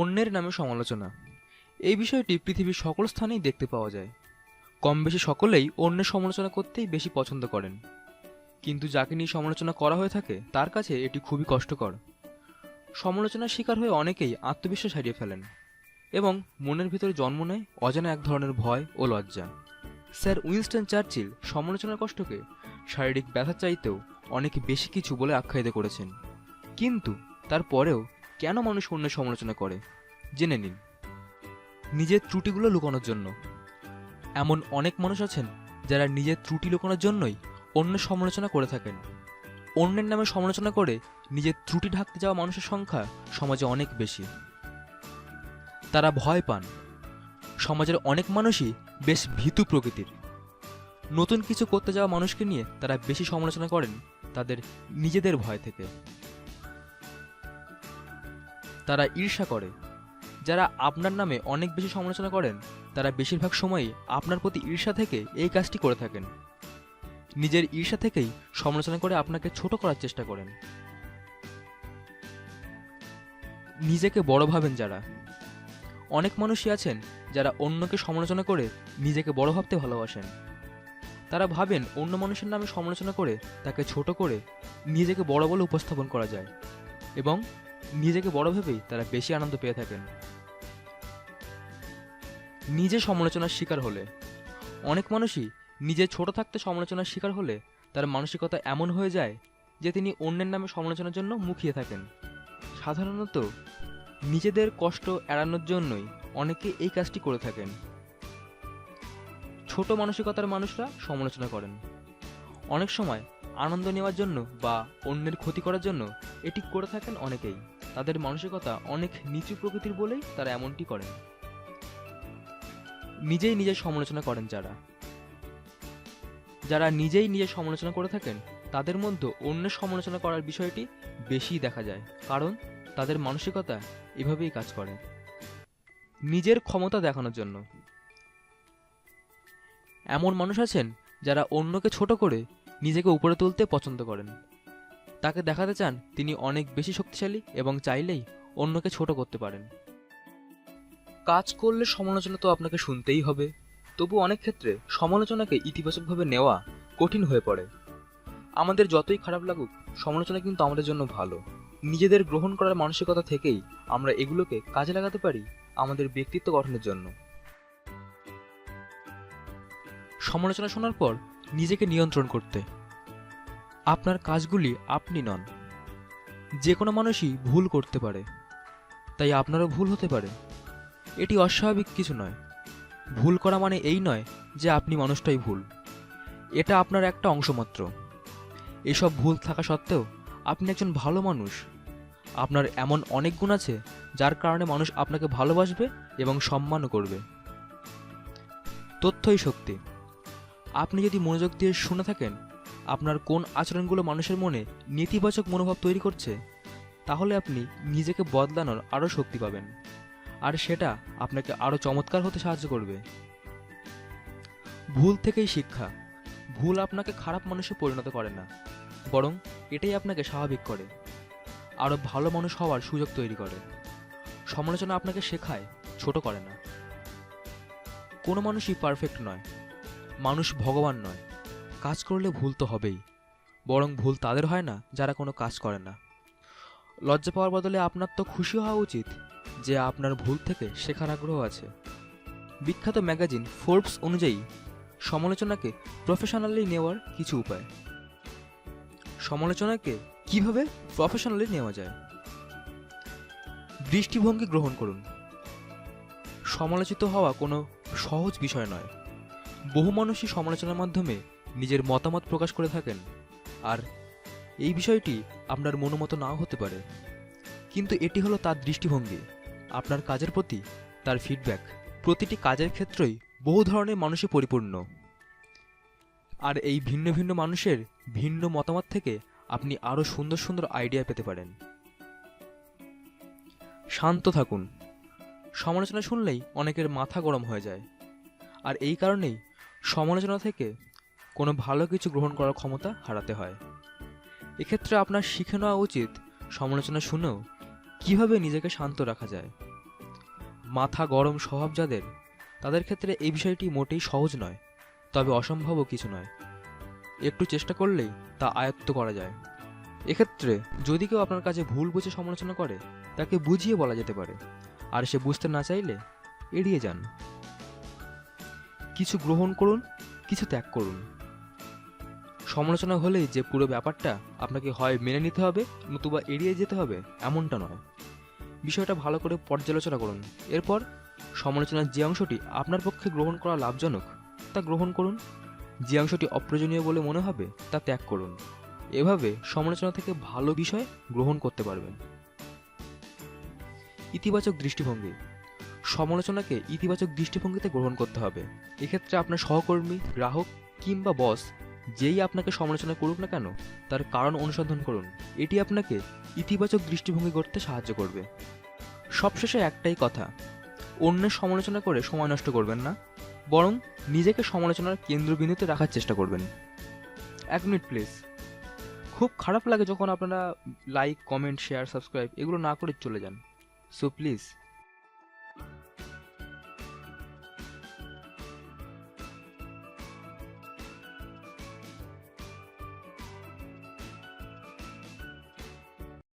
অন্যের নামে সমালোচনা। এই বিষয়টি পৃথিবীর সকল স্থানেই দেখতে পাওয়া যায়। কম বেশি সকলেই অন্যের সমালোচনা করতেই বেশি পছন্দ করেন। কিন্তু যাকে নিয়ে সমালোচনা করা হয়ে থাকে, তার কাছে এটি খুবই কষ্টকর। সমালোচনার শিকার হয়ে অনেকেই আত্মবিশ্বাস হারিয়ে ফেলেন এবং মনের ভিতরে জন্ম নেয় অজানা এক ধরনের ভয় ও লজ্জা। স্যার উইনস্টন চার্চিল সমালোচনার কষ্টকে শারীরিক ব্যথা চাইতেও অনেক বেশি কিছু বলে আখ্যায়িত করেছেন। কিন্তু তারপরেও কেন মানুষ অন্যের সমালোচনা করে? জেনে নিন। নিজের ত্রুটিগুলো লুকানোর জন্য। এমন অনেক মানুষ আছেন যারা নিজের ত্রুটি লুকানোর জন্যই অন্যের সমালোচনা করে থাকেন। অন্যের নামে সমালোচনা করে নিজের ত্রুটি ঢাকতে যাওয়া মানুষের সংখ্যা সমাজে অনেক বেশি। তারা ভয় পান। সমাজের অনেক মানুষই বেশ ভীতু প্রকৃতির। নতুন কিছু করতে যাওয়া মানুষকে নিয়ে তারা বেশি সমালোচনা করেন তাদের নিজেদের ভয় থেকে। তারা ঈর্ষা করে। যারা আপনার নামে অনেক বেশি সমালোচনা করেন, তারা বেশিরভাগ সময়ই আপনার প্রতি ঈর্ষা থেকে এই কাজটি করে থাকেন। নিজের ঈর্ষা থেকেই সমালোচনা করে আপনাকে ছোট করার চেষ্টা করেন। নিজেকে বড় ভাবেন যারা। অনেক মানুষই আছেন যারা অন্যকে সমালোচনা করে নিজেকে বড় ভাবতে ভালোবাসেন। তারা ভাবেন অন্য মানুষের নামে সমালোচনা করে তাকে ছোট করে নিজেকে বড় বলে উপস্থাপন করা যায় এবং নিজেকে বড় ভেবেই তারা বেশি আনন্দ পেয়ে থাকেন। নিজে সমালোচনার শিকার হলে। অনেক মানুষই নিজে ছোট থাকতে সমালোচনার শিকার হলে তার মানসিকতা এমন হয়ে যায় যে তিনি অন্যের নামে সমালোচনার জন্য মুখিয়ে থাকেন। সাধারণত নিজেদের কষ্ট এড়ানোর জন্যই অনেকে এই কাজটি করে থাকেন। ছোট মানসিকতার মানুষরা সমালোচনা করেন। অনেক সময় আনন্দ নেওয়ার জন্য বা অন্যের ক্ষতি করার জন্য এটি করে থাকেন অনেকেই। তাদের মানসিকতা অনেক নিচু প্রকৃতির বলেই তারা এমনটি করেন। নিজেই নিজের সমালোচনা করেন যারা। যারা নিজেই নিজের সমালোচনা করে থাকেন, তাদের মধ্যে অন্যের সমালোচনা করার বিষয়টি বেশি দেখা যায়, কারণ তাদের মানসিকতা এভাবেই কাজ করে। নিজের ক্ষমতা দেখানোর জন্য। এমন মানুষ আছেন যারা অন্যকে ছোট করে নিজেকে উপরে তুলতে পছন্দ করেন। তাকে দেখাতে চান তিনি অনেক বেশি শক্তিশালী এবং চাইলেই অন্যকে ছোট করতে পারেন। কাজ করলে সমালোচনা তো আপনাকে শুনতেই হবে। তবু অনেক ক্ষেত্রে সমালোচনাকে ইতিবাচকভাবে নেওয়া কঠিন হয়ে পড়ে। আমাদের যতই খারাপ লাগুক, সমালোচনা কিন্তু আমাদের জন্য ভালো। নিজেদের গ্রহণ করার মানসিকতা থেকেই আমরা এগুলোকে কাজে লাগাতে পারি আমাদের ব্যক্তিত্ব গঠনের জন্য। সমালোচনা শোনার পর নিজেকে নিয়ন্ত্রণ করতে। আপনার কাজগুলি আপনি নন। যে কোনো মানুষই ভুল করতে পারে। তাই আপনারও ভুল হতে পারে। এটি অস্বাভাবিক কিছু নয়। ভুল করা মানে এই নয় যে আপনি মানুষটাই ভুল। এটা আপনার একটা অংশমাত্র। এসব ভুল থাকা সত্ত্বেও আপনি একজন ভালো মানুষ। আপনার এমন অনেক গুণ আছে যার কারণে মানুষ আপনাকে ভালোবাসবে এবং সম্মানও করবে। তথ্যই শক্তি। আপনি যদি মনোযোগ দিয়ে শুনে থাকেন আপনার কোন আচরণগুলো মানুষের মনে নেতিবাচক মনোভাব তৈরি করছে, তাহলে আপনি নিজেকে বদলানোর আরও শক্তি পাবেন। আর সেটা আপনাকে আরও চমৎকার হতে সাহায্য করবে। ভুল থেকেই শিক্ষা। ভুল আপনাকে খারাপ মানুষে পরিণত করে না। বরং এটাই আপনাকে স্বাভাবিক করে। আরও ভালো মানুষ হওয়ার সুযোগ তৈরি করে। সমালোচনা আপনাকে শেখায়, ছোট করে না। কোনো মানুষই পারফেক্ট নয়। মানুষ ভগবান নয়। কাজ করলে ভুল তো হবেই। বরং ভুল তাদের হয় না, যারা কোনো কাজ করে না। লজ্জা পাওয়ার বদলে আপনার তো খুশি হওয়া উচিত যে আপনার ভুল থেকে শেখার আগ্রহ আছে। বিখ্যাত ম্যাগাজিন ফোর্বস অনুযায়ী, সমালোচনাকে প্রফেশনালি নেওয়ার কিছু উপায়। সমালোচনাকে কীভাবে প্রফেশনালি নেওয়া যায়? দৃষ্টিভঙ্গি গ্রহণ করুন। সমালোচিত হওয়া কোনো সহজ বিষয় নয়। বহু মানুষই সমালোচনার মাধ্যমে নিজের মতামত প্রকাশ করে থাকেন। আর এই বিষয়টি আপনার মনোমতো নাও হতে পারে। কিন্তু এটি হলো তার দৃষ্টিভঙ্গি। আপনার কাজের প্রতি তার ফিডব্যাক প্রতিটি কাজের ক্ষেত্রেই বহু ধরনের মানুষই পরিপূর্ণ। আর এই ভিন্ন ভিন্ন মানুষের ভিন্ন মতামত থেকে আপনি আরও সুন্দর সুন্দর আইডিয়া পেতে পারেন। শান্ত থাকুন। সমালোচনা শুনলেই অনেকের মাথা গরম হয়ে যায়। আর এই কারণেই সমালোচনা থেকে কোনো ভালো কিছু গ্রহণ করার ক্ষমতা হারাতে হয়। এক্ষেত্রে আপনার শিখে নেওয়া উচিত সমালোচনা শুনেও কীভাবে নিজেকে শান্ত রাখা যায়। মাথা গরম স্বভাব যাদের, তাদের ক্ষেত্রে এই বিষয়টি মোটেই সহজ নয়, তবে অসম্ভবও কিছু নয়। একটু চেষ্টা করলেই তা আয়ত্ত করা যায়। এক্ষেত্রে যদি কেউ আপনার কাছে ভুল বুঝে সমালোচনা করে, তাকে বুঝিয়ে বলা যেতে পারে, আর সে বুঝতে না চাইলে এড়িয়ে যান। কিছু গ্রহণ করুন, কিছু ত্যাগ করুন। সমালোচনা হলেই যে পুরো ব্যাপারটা আপনাকে হয় মেনে নিতে হবে, নতুবা এড়িয়ে যেতে হবে, এমনটা নয়। বিষয়টা ভালো করে পর্যালোচনা করুন। এরপর সমালোচনার যে অংশটি আপনার পক্ষে গ্রহণ করা লাভজনক, তা গ্রহণ করুন। যে অংশটি অপ্রয়োজনীয় বলে মনে হবে, তা ত্যাগ করুন। এভাবে সমালোচনা থেকে ভালো বিষয় গ্রহণ করতে পারবেন। ইতিবাচক দৃষ্টিভঙ্গি। সমালোচনাকে ইতিবাচক দৃষ্টিভঙ্গিতে গ্রহণ করতে হবে। এক্ষেত্রে আপনার সহকর্মী, গ্রাহক কিংবা বস যেই আপনাকে সমালোচনা করুক না কেন, তার কারণ অনুসন্ধান করুন। এটি আপনাকে ইতিবাচক দৃষ্টিভঙ্গি করতে সাহায্য করবে। সবশেষে একটাই কথা, অন্যের সমালোচনা করে সময় নষ্ট করবেন না, বরং নিজেকে সমালোচনার কেন্দ্রবিন্দুতে রাখার চেষ্টা করবেন। এক মিনিট, প্লিজ। খুব খারাপ লাগে যখন আপনারা লাইক কমেন্ট শেয়ার সাবস্ক্রাইব এগুলো না করে চলে যান। So please